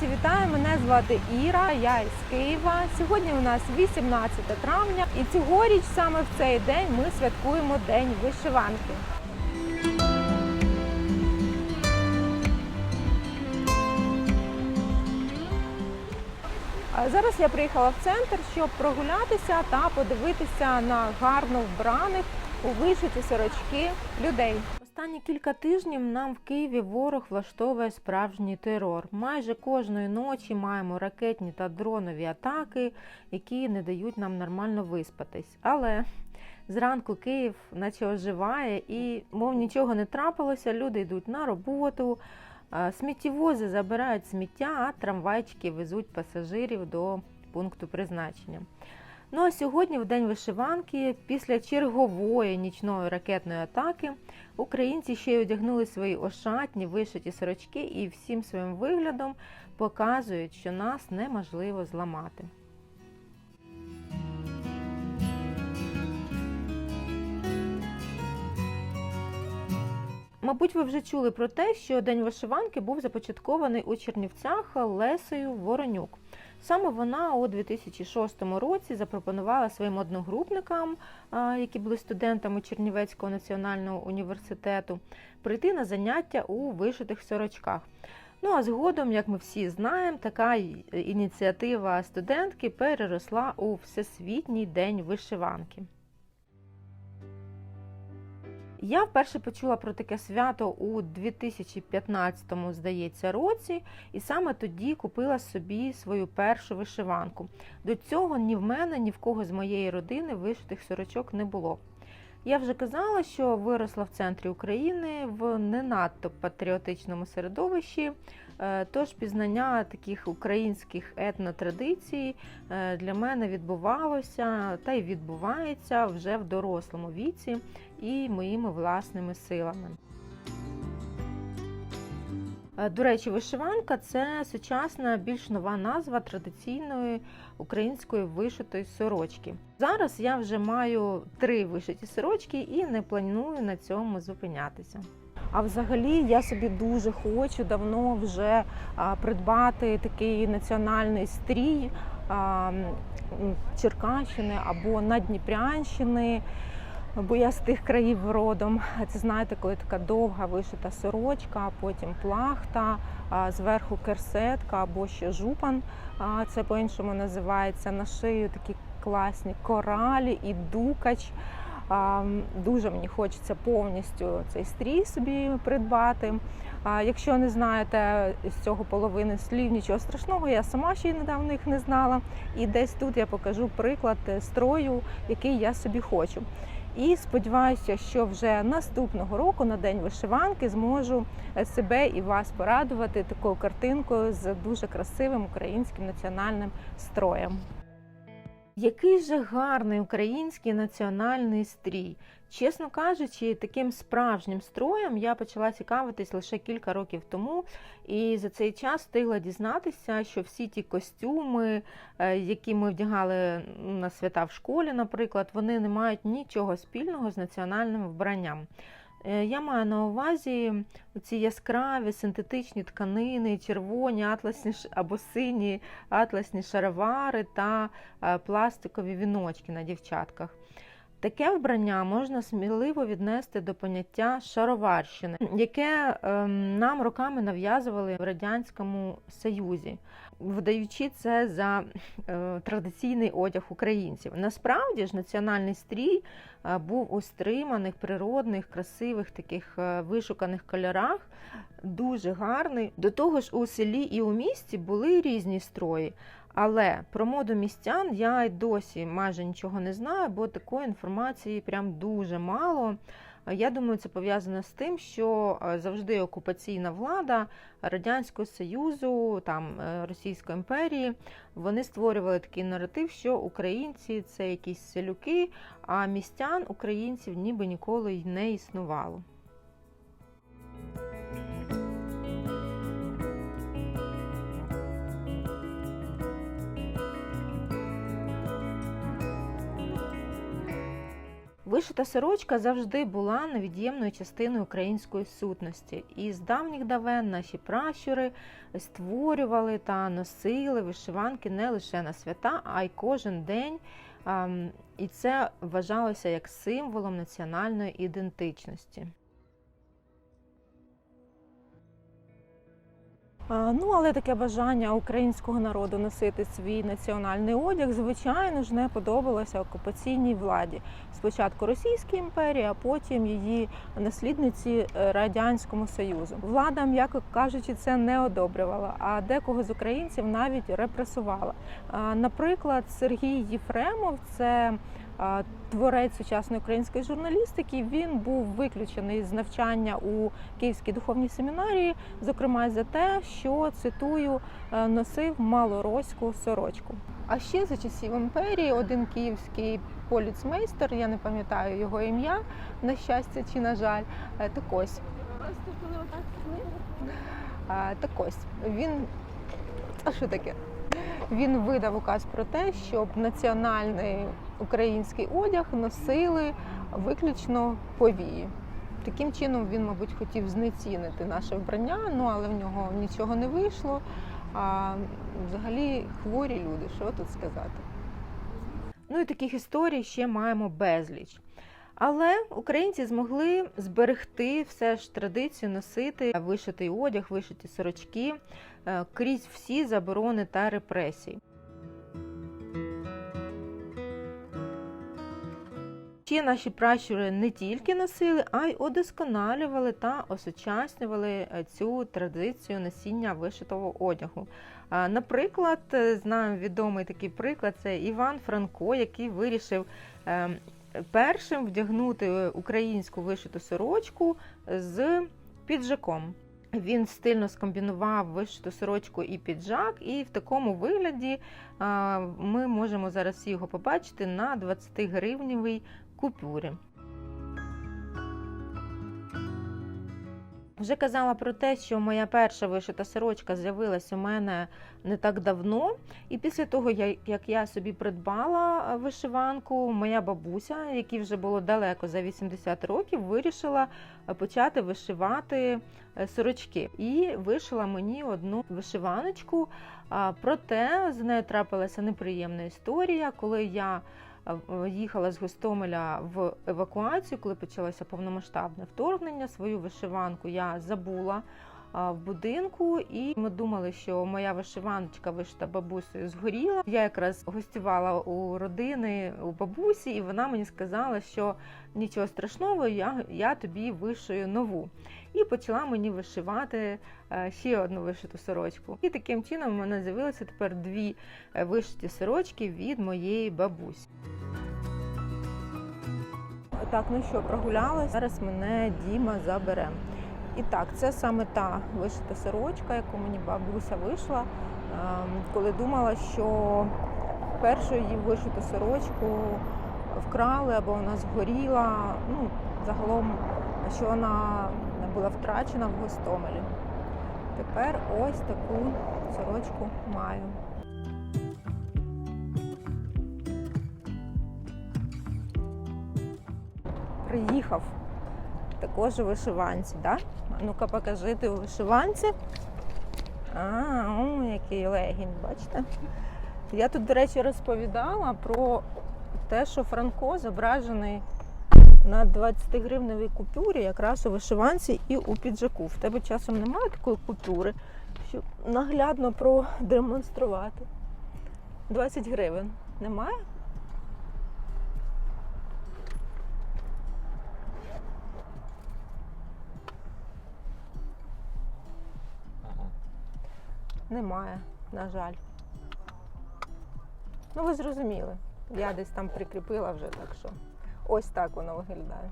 Друзі, вітаю! Мене звати Іра, я із Києва. Сьогодні у нас 18 травня, і цьогоріч саме в цей день ми святкуємо День вишиванки. Зараз я приїхала в центр, щоб прогулятися та подивитися на гарно вбраних у вишиті сорочки людей. Останні кілька тижнів нам в Києві ворог влаштовує справжній терор. Майже кожної ночі маємо ракетні та дронові атаки, які не дають нам нормально виспатись. Але зранку Київ наче оживає і, мов нічого не трапилося, люди йдуть на роботу. Сміттєвози забирають сміття, а трамвайчики везуть пасажирів до пункту призначення. Ну а сьогодні, в день вишиванки, після чергової нічної ракетної атаки, українці ще й одягнули свої ошатні вишиті сорочки і всім своїм виглядом показують, що нас неможливо зламати. Мабуть, ви вже чули про те, що День вишиванки був започаткований у Чернівцях Лесею Воронюк. Саме вона у 2006 році запропонувала своїм одногрупникам, які були студентами Чернівецького національного університету, прийти на заняття у вишитих сорочках. Ну а згодом, як ми всі знаємо, така ініціатива студентки переросла у Всесвітній день вишиванки. Я вперше почула про таке свято у 2015, здається, році, і саме тоді купила собі свою першу вишиванку. До цього ні в мене, ні в кого з моєї родини вишитих сорочок не було. Я вже казала, що виросла в центрі України в не надто патріотичному середовищі, тож пізнання таких українських етнотрадицій е, для мене відбувалося та й відбувається вже в дорослому віці і моїми власними силами. Е, До речі, вишиванка це сучасна, більш нова назва традиційної української вишитої сорочки. Зараз я вже маю три вишиті сорочки і не планую на цьому зупинятися. А взагалі я собі дуже хочу давно вже придбати такий національний стрій Черкащини або Надніпрянщини, бо я з тих країв родом. Це знаєте, коли така довга вишита сорочка, потім плахта, зверху керсетка або ще жупан. Це по-іншому називається. На шию такі класні коралі і дукач. Дуже мені хочеться повністю цей стрій собі придбати. Якщо не знаєте з цього половини слів, нічого страшного, я сама ще й недавно їх не знала. І десь тут я покажу приклад строю, який я собі хочу. І сподіваюся, що вже наступного року на день вишиванки зможу е, себе і вас порадувати такою картинкою з дуже красивим українським національним строєм. Який же гарний український національний стрій. Чесно кажучи, таким справжнім строєм я почала цікавитись лише кілька років тому, і за цей час встигла дізнатися, що всі ті костюми, е, які ми вдягали на свята в школі, наприклад, вони не мають нічого спільного з національним вбранням. Е, Я маю на увазі ці яскраві синтетичні тканини, червоні атласні або сині атласні шаровари та е, пластикові віночки на дівчатках. Таке вбрання можна сміливо віднести до поняття шароварщини, яке ем, нам роками нав'язували в Радянському Союзі, видаючи це за е, традиційний одяг українців. Насправді ж національний стрій е, був у стриманих, природних, красивих таких е, вишуканих кольорах, дуже гарний. До того ж, у селі і у місті були різні строї. Але про моду містян я й досі майже нічого не знаю, бо такої інформації прям дуже мало. Я думаю, це пов'язано з тим, що е, завжди окупаційна влада Радянського Союзу, там е, Російської імперії, вони створювали такий наратив, що українці це якісь селюки, а містян українців ніби ніколи й не існувало. Вишита сорочка завжди була невід'ємною частиною української сутності, і з давніх давен наші пращури створювали та носили вишиванки не лише на свята, а й кожен день. І це вважалося як символом національної ідентичності. Ну, але таке бажання українського народу носити свій національний одяг, звичайно ж, не подобалося окупаційній владі. Спочатку Російській імперії, а потім її наслідниці е, Радянському Союзу. Влада, м'яко кажучи, це не одобрювала, а декого з українців навіть репресувала. Наприклад, Сергій Єфремов це творець сучасної української журналістики. Він був виключений з навчання у Київській духовній семінарії, зокрема за те, що цитую е, носив малороську сорочку. А ще за часів імперії один київський поліцмейстер, я не пам'ятаю його ім'я, на щастя чи на жаль, е, так ось. Так ось він. А що таке? Він видав указ про те, щоб національний український одяг носили виключно повії. Таким чином він, мабуть, хотів знецінити наше вбрання, ну але в нього нічого не вийшло. А взагалі хворі люди, що тут сказати? Ну і таких історій ще маємо безліч. Але українці змогли зберегти все ж традицію носити вишитий одяг, вишиті сорочки е, крізь всі заборони та репресії. Ще наші пращури не тільки носили, а й удосконалювали та осучаснювали е, цю традицію носіння вишитого одягу. Наприклад, е, знаємо відомий такий приклад це Іван Франко, який вирішив е, першим вдягнути українську вишиту сорочку з піджаком. Він стильно скомбінував вишиту сорочку і піджак, і в такому вигляді ми можемо зараз його побачити на 20 гривневій купюрі. Вже казала про те, що моя перша вишита сорочка з'явилася у мене не так давно. І після того, як я собі придбала вишиванку, моя бабуся, якій вже було далеко за 80 років, вирішила почати вишивати е, сорочки. І вишила мені одну вишиваночку. Проте з нею трапилася неприємна історія, коли я їхала з Гостомеля в евакуацію, коли почалося повномасштабне вторгнення. Свою вишиванку я забула в будинку, і ми думали, що моя вишиваночка вишита бабусею згоріла. Я якраз гостювала у родини у бабусі, і вона мені сказала, що нічого страшного, я, я тобі вишию нову. І почала мені вишивати е, ще одну вишиту сорочку. І таким чином у мене з'явилося тепер дві е, вишиті сорочки від моєї бабусі. Так, ну що, прогулялась. Зараз мене Діма забере. І так, це саме та вишита сорочка, яку мені бабуся вийшла, ем, коли думала, що першу її вишиту сорочку вкрали або вона згоріла. Ну, загалом, що вона була втрачена в Гостомелі. Тепер ось таку сорочку маю. Приїхав також у вишиванці, да? Ну-ка покажи ти у вишиванці. А, о, який легінь, бачите? Я тут, до речі, розповідала про те, що Франко зображений на 20 гривневій купюрі, якраз у вишиванці і у піджаку. В тебе часом немає такої купюри, щоб наглядно продемонструвати. 20 гривень. Немає? Немає, на жаль. Ну, ви зрозуміли. Я десь там прикріпила вже, так що ось так воно виглядає.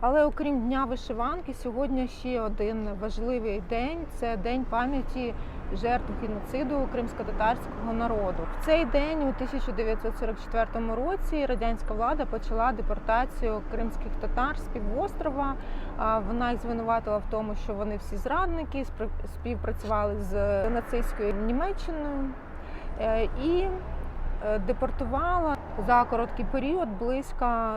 Але окрім Дня вишиванки, сьогодні ще один важливий день це День пам'яті жертв геноциду кримсько-татарського народу. В цей день, у 1944 році, радянська влада почала депортацію кримських татар з півострова. Вона їх звинуватила в тому, що вони всі зрадники, співпрацювали з нацистською Німеччиною е, і е, депортувала за короткий період близько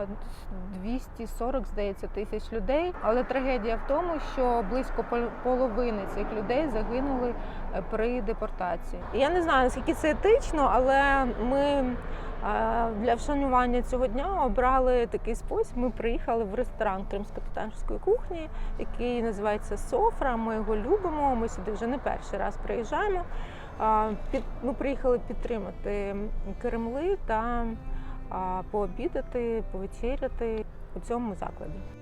240, здається, тисяч людей. Але трагедія в тому, що близько пол- половини цих людей загинули е, при депортації. Я не знаю наскільки це етично, але ми е, для вшанування цього дня обрали такий спосіб. Ми приїхали в ресторан кримсько-татарської кухні, який називається Софра. Ми його любимо. Ми сюди вже не перший раз приїжджаємо. Ми приїхали підтримати Кремли та пообідати, повечеряти у цьому закладі.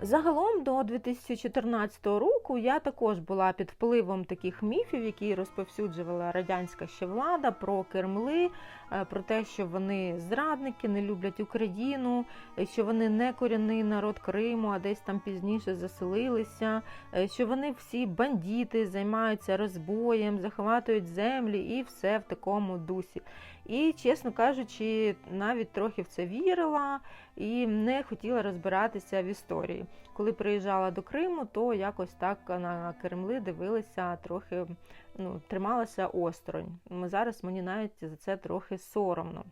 Загалом до 2014 року я також була під впливом таких міфів, які розповсюджувала радянська ще влада про Кремли, е, про те, що вони зрадники, не люблять Україну, е, що вони не корінний народ Криму, а десь там пізніше заселилися, е, що вони всі бандити, займаються розбоєм, захватують землі і все в такому дусі. І, чесно кажучи, навіть трохи в це вірила і не хотіла розбиратися в історії. Коли приїжджала до Криму, то якось так на Кремли дивилися трохи, ну, трималася осторонь. Зараз мені навіть за це трохи соромно.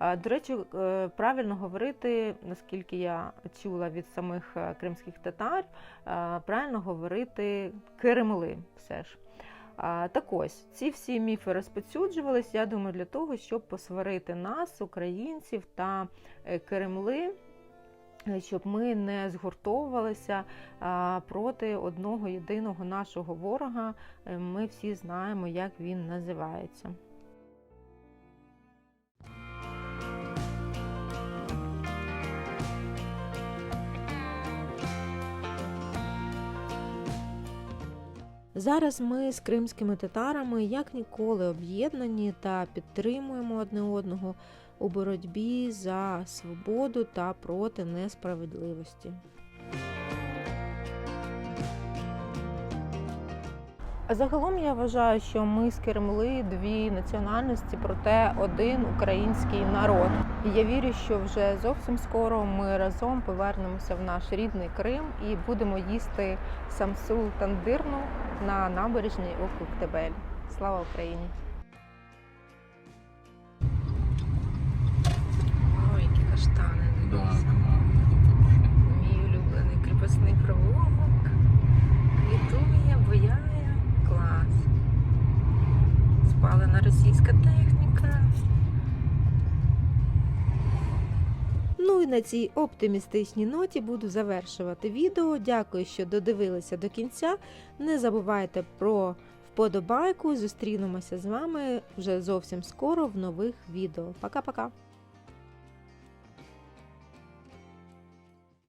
До речі, е, правильно говорити, наскільки я чула від самих е, кримських татар, правильно говорити Кремли все ж. Так ось, ці всі міфи розповсюджувалися, я думаю, для того, щоб посварити нас, українців та е, Кремли, е, щоб ми не згуртовувалися проти одного єдиного нашого ворога. Е, Ми всі знаємо, як він називається. Зараз ми з кримськими татарами як ніколи об'єднані та підтримуємо одне одного у боротьбі за свободу та проти несправедливості. Загалом я вважаю, що ми з Кремли дві національності, проте один український народ. Я вірю, що вже зовсім скоро ми разом повернемося в наш рідний Крим і будемо їсти самсул тандирну на набережній у Коктебель. Слава Україні! Ой, які каштани, Да, Мій улюблений кріпосний провулок. Квітує, бояє. Клас. Спалена російська техніка. Ну і на цій оптимістичній ноті буду завершувати відео. Дякую, що додивилися до кінця. Не забувайте про вподобайку. Зустрінемося з вами вже зовсім скоро в нових відео. Пока-пока!